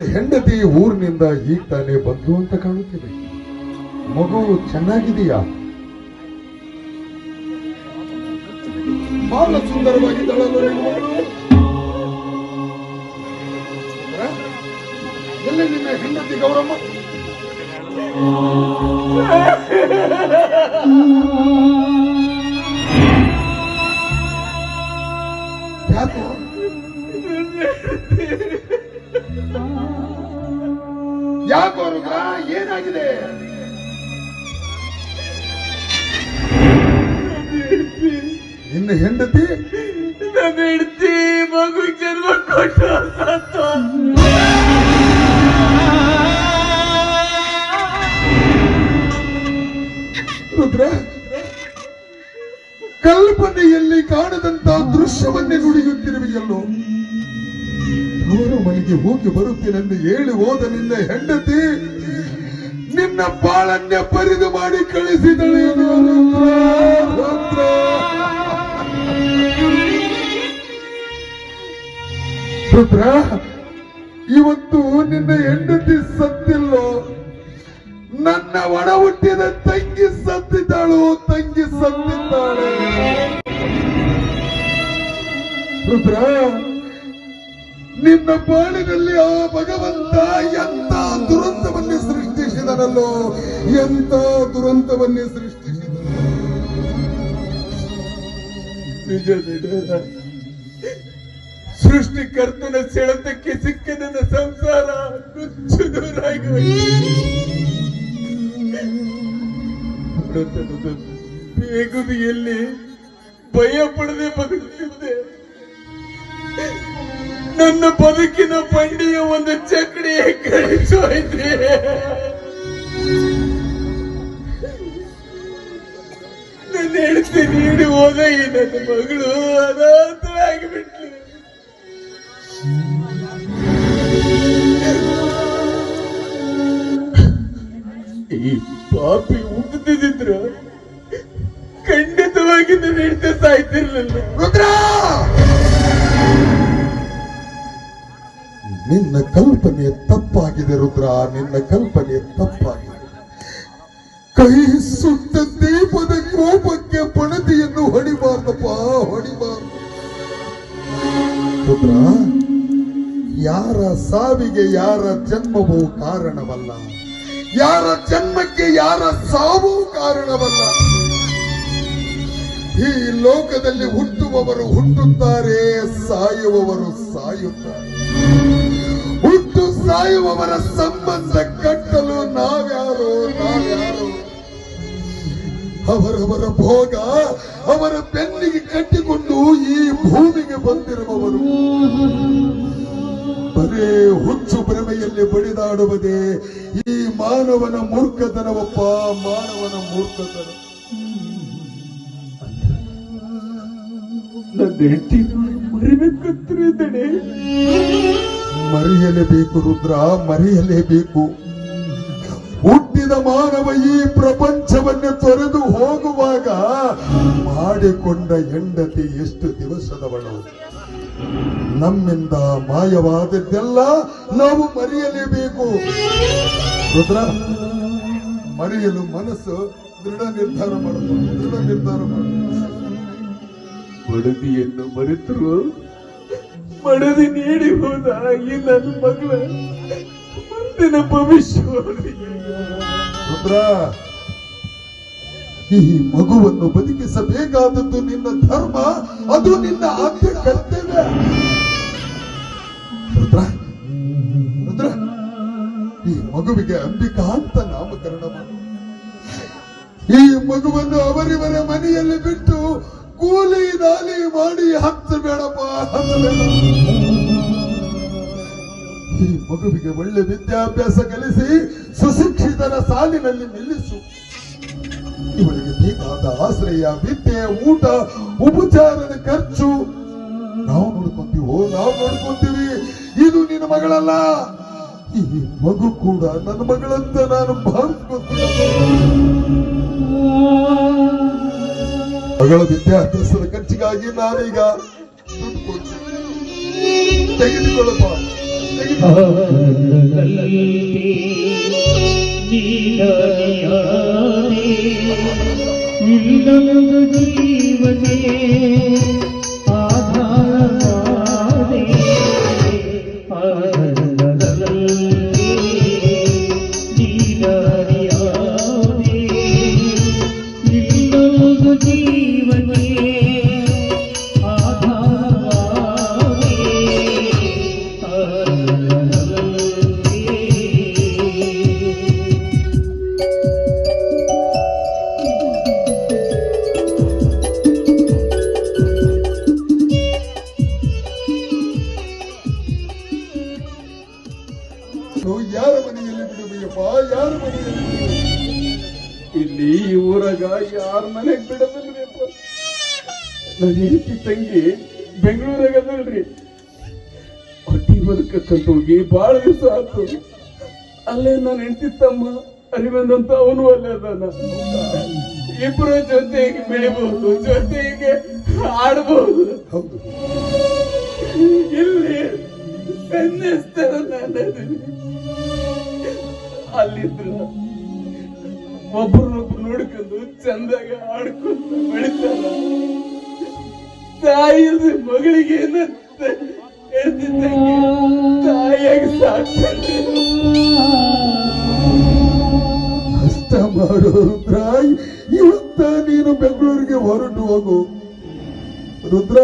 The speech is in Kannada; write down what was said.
ಹೆಂಡತಿ ಊರಿನಿಂದ ಈಗ ತಾನೇ ಬಂದ್ಲು ಅಂತ ಕಾಣುತ್ತಿದೆ. ಮಗು ಚೆನ್ನಾಗಿದೆಯಾ? ಬಹಳ ಸುಂದರವಾಗಿದ್ದಾಳಲ್ಲ ನಿನ್ನ ಮಗಳು ಸುಂದರ? ಎಲ್ಲಿ ನಿನ್ನ ಹೆಂಡತಿ ಗೌರಮ್ಮ? ಯಾಕೋ ರುದ್ರ, ಏನಾಗಿದೆ? ನಿನ್ನ ಹೆಂಡತಿ? ನನ್ನ ಹೆಂಡತಿ ಮಗು ಜನ್ಮ ಕೊಟ್ಟು ರುದ್ರ, ಕಲ್ಪನೆಯಲ್ಲಿ ಕಾಣದಂತ ದೃಶ್ಯವನ್ನೇ ನುಡಿಯುತ್ತಿರುವೆಯಲ್ಲೋ? ಅವರ ಮನೆಗೆ ಹೋಗಿ ಬರುತ್ತೇನೆಂದು ಹೇಳಿ ಹೋದ ನಿನ್ನ ಹೆಂಡತಿ ನಿನ್ನ ಬಾಳನ್ನೇ ಪರಿದು ಮಾಡಿ ಕಳಿಸಿದಳು. ರುದ್ರ. ಇವತ್ತು ನಿನ್ನ ಹೆಂಡತಿ ಸತ್ತಿಲ್ಲೋ? ನನ್ನ ಒಡ ಹುಟ್ಟಿದ ತಂಗಿ ಸತ್ತಿದ್ದಾಳು? ತಂಗಿ ಸತ್ತಿದ್ದಾಳೆ. ರುದ್ರ ನಿನ್ನ ಬಾಳಿನಲ್ಲಿ ಆ ಭಗವಂತ ಎಂತ ದುರಂತವನ್ನೇ ಸೃಷ್ಟಿಸಿದನಲ್ಲೋ ಎಂತ ದುರಂತವನ್ನೇ ಸೃಷ್ಟಿಸಿದ ಸೃಷ್ಟಿಕರ್ತನ ಸೆಳೆತಕ್ಕೆ ಸಿಕ್ಕ ನನ್ನ ಸಂಸಾರ ಬೇಗುದಿಯಲ್ಲಿ ಭಯ ಪಡದೆ ಬದುಕುತ್ತಿದ್ದೆ ನನ್ನ ಬದುಕಿನ ಬಂಡಿಯ ಒಂದು ಚಕ್ಡಿ ಕಳಿಸೋಯ್ತಿ ನನ್ನ ಹೆಂಡತಿ ನೀಡಿ ಹೋದ ಈ ನನ್ನ ಮಗಳು ಅನಾಥವಾಗಿಬಿಟ್ಲು ಈ ಪಾಪಿ ಹುಟ್ಟದಿದ್ರ ಖಂಡಿತವಾಗಿ ನನ್ನ ಹೆಂಡತಿ ಸಾಯ್ತಿರ್ಲಿಲ್ಲ. ರುದ್ರ! ನಿನ್ನ ಕಲ್ಪನೆ ತಪ್ಪಾಗಿದೆ, ರುದ್ರ. ನಿನ್ನ ಕಲ್ಪನೆ ತಪ್ಪಾಗಿದೆ. ಕೈ ಸುಟ್ಟ ದೀಪದ ಕೋಪಕ್ಕೆ ಪಣತಿಯನ್ನು ಹೊಡಿಬಾರ್ದಪ್ಪ, ಹೊಡಿಬಾರ್ದು. ರುದ್ರ, ಯಾರ ಸಾವಿಗೆ ಯಾರ ಜನ್ಮವೂ ಕಾರಣವಲ್ಲ. ಯಾರ ಜನ್ಮಕ್ಕೆ ಯಾರ ಸಾವು ಕಾರಣವಲ್ಲ. ಈ ಲೋಕದಲ್ಲಿ ಹುಟ್ಟುವವರು ಹುಟ್ಟುತ್ತಾರೆ, ಸಾಯುವವರು ಸಾಯುತ್ತಾರೆ. ಸಾಯುವವರ ಸಂಬಂಧ ಕಟ್ಟಲು ನಾವ್ಯಾರು ನಾವ್ಯಾರು? ಅವರವರ ಭೋಗ ಅವರ ಬೆನ್ನಿಗೆ ಕಟ್ಟಿಕೊಂಡು ಈ ಭೂಮಿಗೆ ಬಂದಿರುವವರು. ಬರೇ ಹುಚ್ಚು ಭ್ರಮೆಯಲ್ಲಿ ಬಡಿದಾಡುವುದೇ ಈ ಮಾನವನ ಮೂರ್ಖತನವಪ್ಪ, ಮಾನವನ ಮೂರ್ಖತನ. ನನ್ನ ಹೆಂಡತಿ ಮರಿಬೇಕಂತಿದ್ದಾನೆ ಮರೆಯಲೇಬೇಕು ರುದ್ರ, ಮರೆಯಲೇಬೇಕು. ಹುಟ್ಟಿದ ಮಾನವ ಈ ಪ್ರಪಂಚವನ್ನೇ ತೊರೆದು ಹೋಗುವಾಗ ಮಾಡಿಕೊಂಡ ಹೆಂಡತಿ ಎಷ್ಟು ದಿವಸದವಳು. ನಮ್ಮಿಂದ ಮಾಯವಾದದ್ದೆಲ್ಲ ನಾವು ಮರೆಯಲೇಬೇಕು. ರುದ್ರ, ಮರೆಯಲು ಮನಸ್ಸು ದೃಢ ನಿರ್ಧಾರ ಮಾಡಬೇಕು ದೃಢ ನಿರ್ಧಾರ ಮಾಡಬೇಕು ಬಡದಿಯನ್ನು ಮರೆತರು. ಮಡದಿ ನೀಡಿ ಹೋದ ಈ ನನ್ನ ಮಗಳ ಮುಂದಿನ ಭವಿಷ್ಯ ಈ ಮಗುವನ್ನು ಬದುಕಿಸಬೇಕಾದದ್ದು ನಿನ್ನ ಧರ್ಮ, ಅದು ನಿನ್ನ ಆದ್ಯ ಕರ್ತವ್ಯ. ರುದ್ರ ರುದ್ರ, ಈ ಮಗುವಿಗೆ ಅಂಬಿಕಾ ಅಂತ ನಾಮಕರಣ ಮಾಡು. ಈ ಮಗುವನ್ನು ಅವರಿವರ ಮನೆಯಲ್ಲಿ ಬಿಟ್ಟು ಕೂಲಿ ದಾಲಿ ಮಾಡಿ ಹತ್ತಬೇಡಪ್ಪ ಹತ್ತಬೇಡ ಈ ಮಗುವಿಗೆ ಒಳ್ಳೆ ವಿದ್ಯಾಭ್ಯಾಸ ಕಲಿಸಿ ಸುಶಿಕ್ಷಿತರ ಸಾಲಿನಲ್ಲಿ ನಿಲ್ಲಿಸು. ಇವಳಿಗೆ ಬೇಕಾದ ಆಶ್ರಯ, ವಿದ್ಯೆ, ಊಟ, ಉಪಚಾರದ ಖರ್ಚು. ನಾವು ನೋಡ್ಕೊಂತೀವೋ, ನಾವು ನೋಡ್ಕೊಂತೀವಿ. ಇದು ನಿನ್ನ ಮಗಳಲ್ಲ. ಈ ಮಗು ಕೂಡ ನನ್ನ ಮಗಳಂತ ನಾನು ಭಾವಿಸ್ಕೊತೀನಿ. ಮಗಳ ವಿದ್ಯಾಭ್ಯಾಸದ ಖರ್ಚಿಗಾಗಿ ನಾನೀಗ ತೆಗೆದುಕೊಳ್ಳಪ್ಪ ತೆಗೆದುಕೊಳ್ಳ ಊರಾಗ ಯಾರ ಮನೆಗ್ ಬಿಡದಲ್ರಿಪ್ಪ ನನ್ನ ಹೆಂಡತಿ ತಂಗಿ ಬೆಂಗಳೂರಾಗ ಅದಲ್ರಿ ಹೊಟ್ಟಿ ಬದುಕಕ್ಕಂತ ಹೋಗಿ ಬಾಳ ದಿವಸ ಆತು. ಅಲ್ಲೇ ನನ್ನ ಹೆಂಡತಿ ತಮ್ಮ ಅರಿವಂದ್ ಅಂತ ಅವನು ಅಲ್ಲೇ ಅದಾನ. ಇಬ್ರು ಜೊತೆಗೆ ಬೆಳಿಬಹುದು ಜೊತೆಗೆ ಆಡಬಹುದು. ಹೌದು. ಇಲ್ಲಿ ಸನ್ನಿಸ್ತಾರ ನಾನು ಅಲ್ಲಿದ್ರು ಒಬ್ಬರನ್ನೊಬ್ರು ನೋಡ್ಕೊಂಡು ಚಂದಾಗ ಆಡ್ಕೊಂಡು ಬೆಳಿತಾರ. ತಾಯಿಯ ಮಗಳಿಗೆ ಏನಂತ ಹೇಳ್ತಿದ್ದಂಗೆ? ತಾಯಿಯಾಗಿ ಸಾಕ್ತಾರೆ ಕಷ್ಟ ಮಾಡು ರುದ್ರ ಇವತ್ತ ನೀನು ಬೆಂಗಳೂರಿಗೆ ಹೊರಟು ಹೋಗು. ರುದ್ರ.